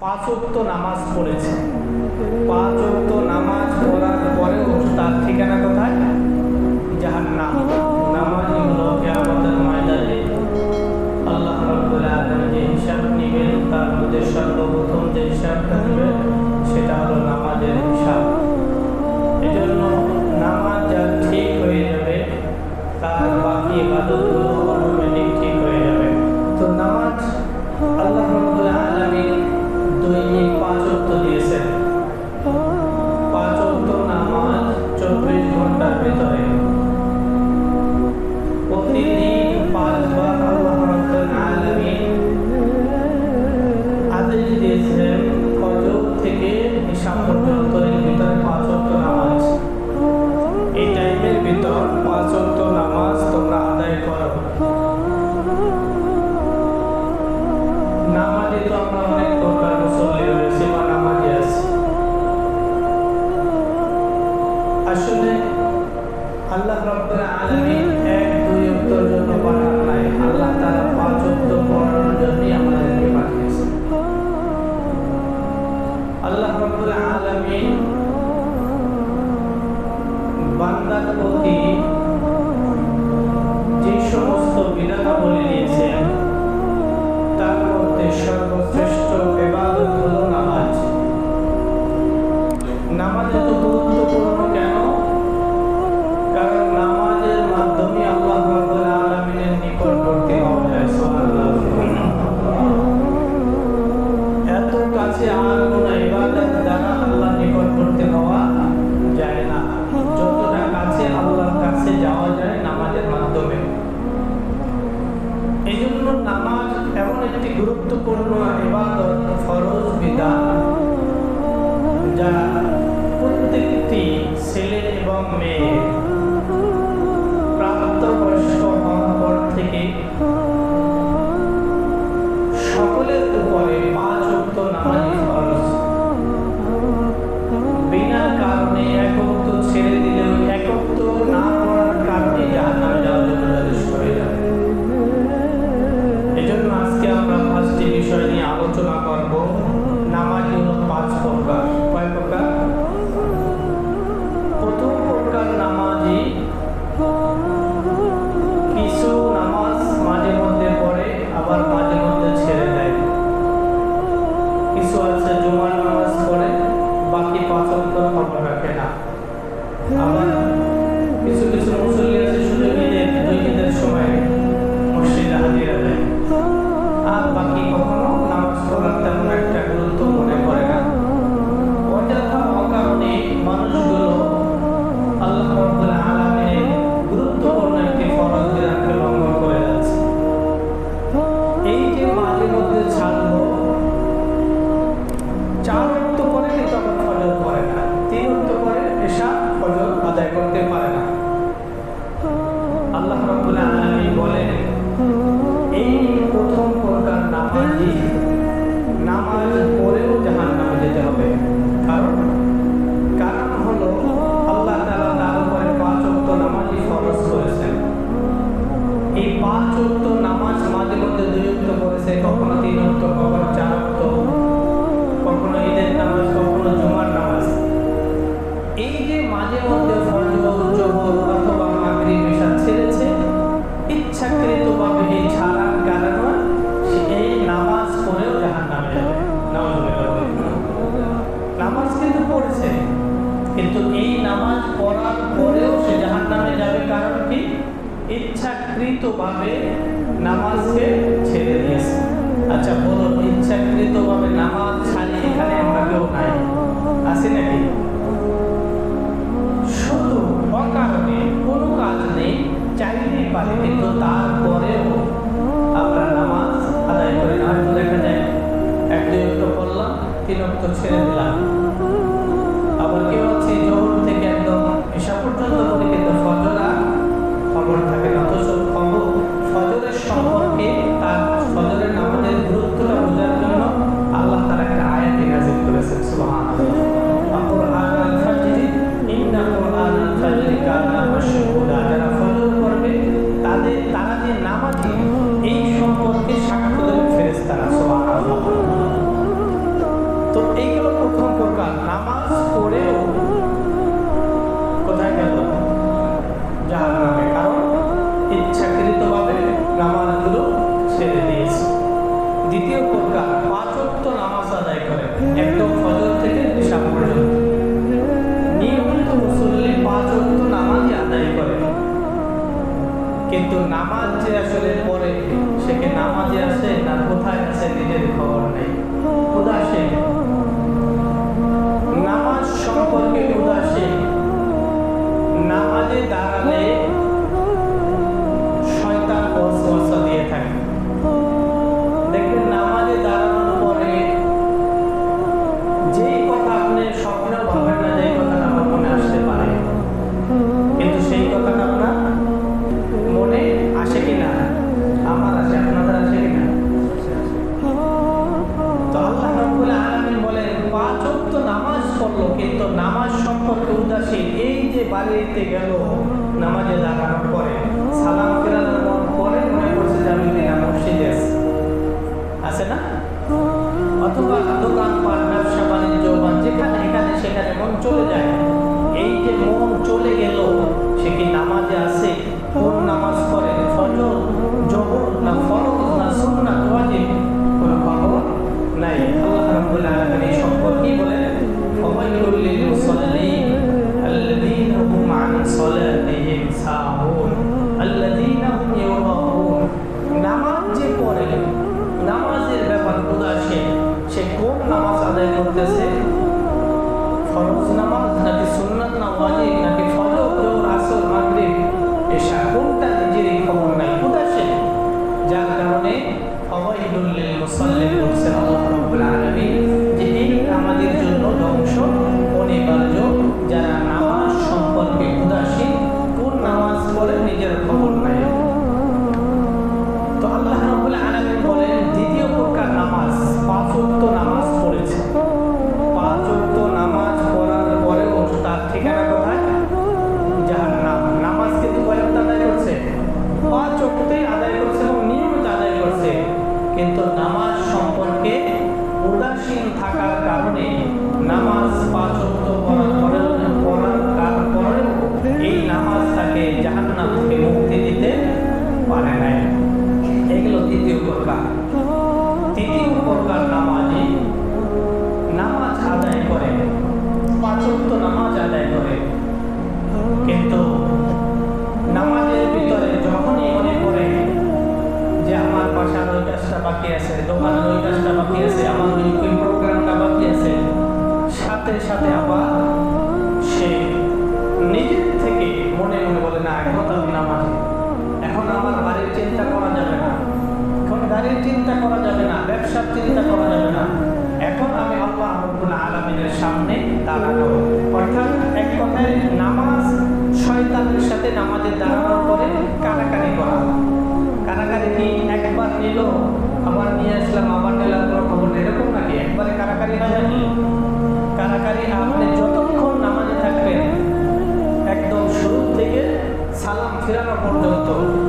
পাঁচোক্ত নামাজ পড়েছে। পাঁচোক্ত নামাজ পড়ার পরেও তার ঠিকানা কোথায়? যাহার নাম me. পাঁচ নামাজ মাঝে মধ্যে দুই করে পড়েছে কখনো तो भावे কিন্তু নামাজ সম্পর্কে উদাসীন থাকার কারণে নামাজ পাচন্ত নামাজ আদায় করে। পাচন্ত নামাজ আদায় করে। কিন্তু বাকি আছে দোকানের ওই কাজটা বাকি আছে, আমার ওই প্রোগ্রামটা বাকি আছে। সাথে সাথে আবার সে নিজের থেকে মনে মনে বলে, না, এখন তো আমি নামাজি এখন আমার বাড়ির চিন্তা করা যাবে না। এখন গাড়ির চিন্তা করা যাবে না, ব্যবসার চিন্তা করা যাবে না। এখন আমি আল্লাহ রব্বুল আলমিনের সামনে দাঁড়ানো অর্থাৎ এক কথায় নামাজ শয়তানের সাথে নামাজের দাঁড়ানো পড়তে হতো।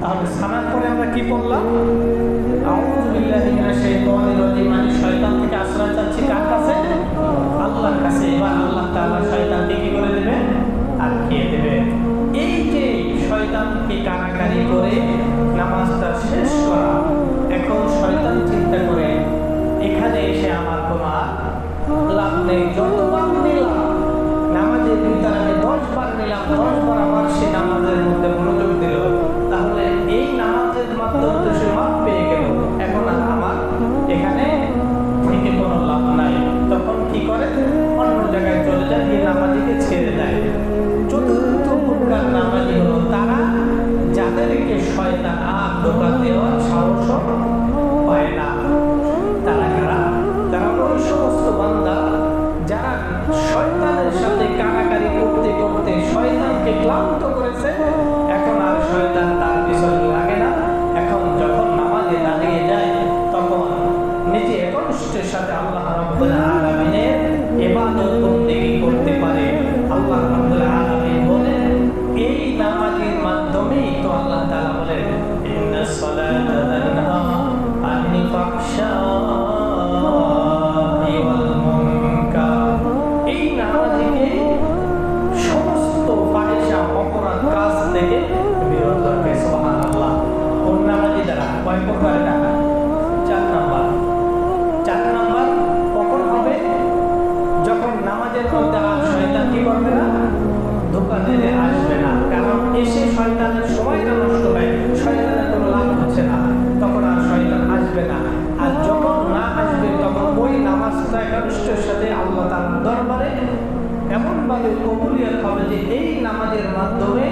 তাহলে সানার পরে আমরা কি করলাম? মানে শয়তান থেকে আশ্রয় চাচ্ছি কার কাছে? আল্লাহর কাছে। আল্লাহ তাআলা শয়তানকে কি করে দেবে? আটকিয়ে দেবে। এই যে শয়তানকে কারাকারি করে কবুলিয়ত হবে যে এই নামাজের মাধ্যমে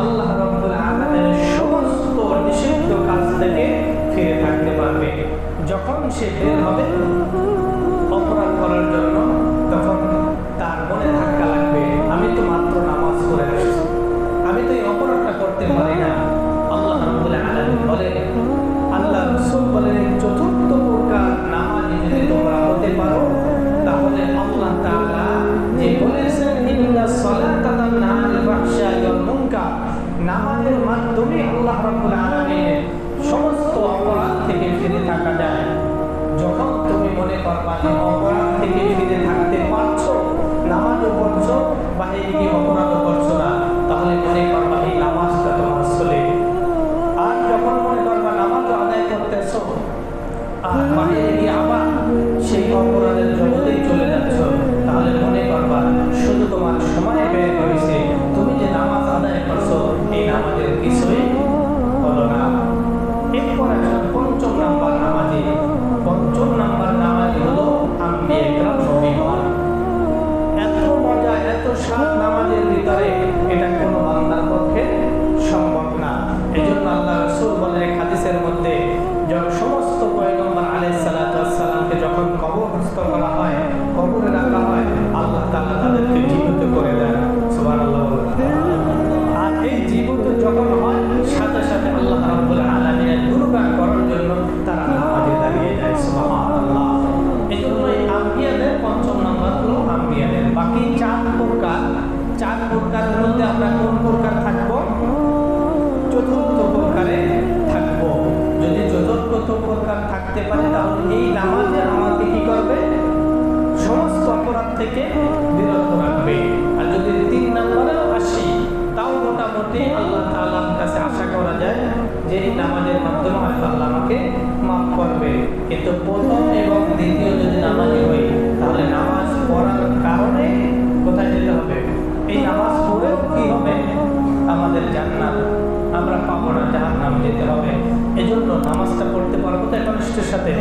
আল্লাহ রব্বুল আলমের সমস্ত নিষিদ্ধ কাজ থেকে ফিরে থাকতে পারবে। যখন সে ফের হবে বা মানে এড়িয়ে আবার সেই অপরাধের জগতে যেই নামাজের মাধ্যমে হয়তো আল্লাহ আমাকে মাফ করবে। কিন্তু প্রথম এবং দ্বিতীয় যদি নামাজি হই তাহলে নামাজ পড়ার কারণে কোথায় যেতে হবে? এই নামাজ পড়েও কি হবে? আমাদের জান্নাত। আমরা পাবো না জাহান্নাম যেতে হবে। এজন্য নামাজটা পড়তে পারব তো এখন সাথে।